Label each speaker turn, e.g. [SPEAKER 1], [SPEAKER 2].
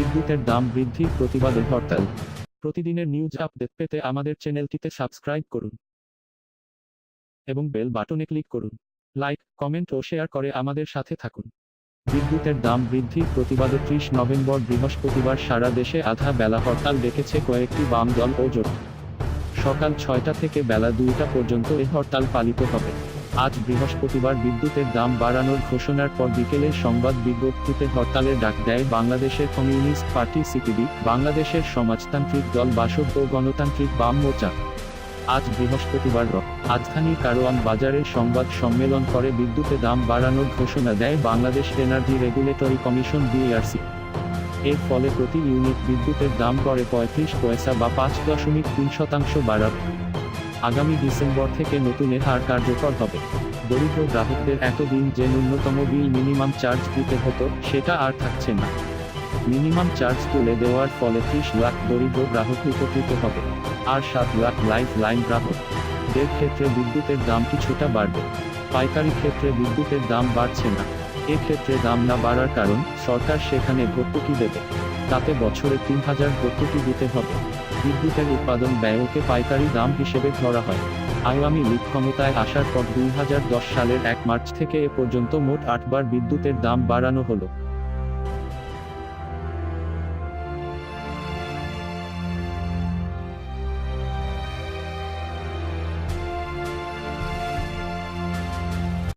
[SPEAKER 1] বিদ্যুতের দাম বৃদ্ধির প্রতিবাদে হরতাল। প্রতিদিনের নিউজ আপডেট পেতে আমাদের চ্যানেলটিতে সাবস্ক্রাইব করুন। এবং বেল বাটনে ক্লিক করুন। লাইক কমেন্ট ও শেয়ার করে আমাদের সাথে থাকুন। বিদ্যুতের দাম বৃদ্ধির প্রতিবাদে ত্রিশ নভেম্বর বৃহস্পতিবার সারা দেশে আধা বেলা হরতাল ডেকেছে কয়েকটি বাম দল ও জোট। সকাল ছয়টা থেকে বেলা দুইটা পর্যন্ত এ হরতাল পালিত হবে। আজ বৃহস্পতিবার বিদ্যুতের দাম বাড়ানোর ঘোষণার পর বিকেলের সংবাদ বিজ্ঞপ্তিতে হরতালের ডাক দেয় বাংলাদেশের কমিউনিস্ট পার্টি সিপিবি বাংলাদেশের সমাজতান্ত্রিক দল বাসদ ও গণতান্ত্রিক বাম মোর্চা। আজ বৃহস্পতিবার রাজধানীর কারওয়ান বাজারের সংবাদ সম্মেলন করে বিদ্যুতে দাম বাড়ানোর ঘোষণা দেয় Bangladesh energy regulatory commission BRC. এর ফলে প্রতি ইউনিট বিদ্যুতের দাম করে পঁয়ত্রিশ পয়সা বা পাঁচ দশমিক তিন শতাংশ বাড়াবে আগামী ডিসেম্বর থেকে নতুন এ হার কার্যকর হবে। দরিদ্র গ্রাহকদের এতদিন যে ন্যূনতম বিল মিনিমাম চার্জ দিতে হতো, সেটা আর থাকছে না। মিনিমাম চার্জ তুলে দেওয়ার ফলে ত্রিশ লাখ দরিদ্র গ্রাহক উপকৃত হবে। আর সাত লাখ লাইফ লাইন গ্রাহক। দের ক্ষেত্রে বিদ্যুতের দাম কিছুটা বাড়বে। পাইকারি ক্ষেত্রে বিদ্যুতের দাম বাড়ছে না। এক্ষেত্রে দাম না বাড়ার কারণ সরকার সেখানে ভর্তুকি দেবে। তাতে বছরে তিন হাজার ভর্তুকি দিতে হবে। বিদ্যুতের উৎপাদন ব্যয়কে পাইকারি দাম হিসেবে ধরা হয়। আগামী লীগ ক্ষমতায় আসার পর দুই হাজার দশ সালের এক মার্চ থেকে এ পর্যন্ত মোট আটবার বিদ্যুতের দাম বাড়ানো হলো।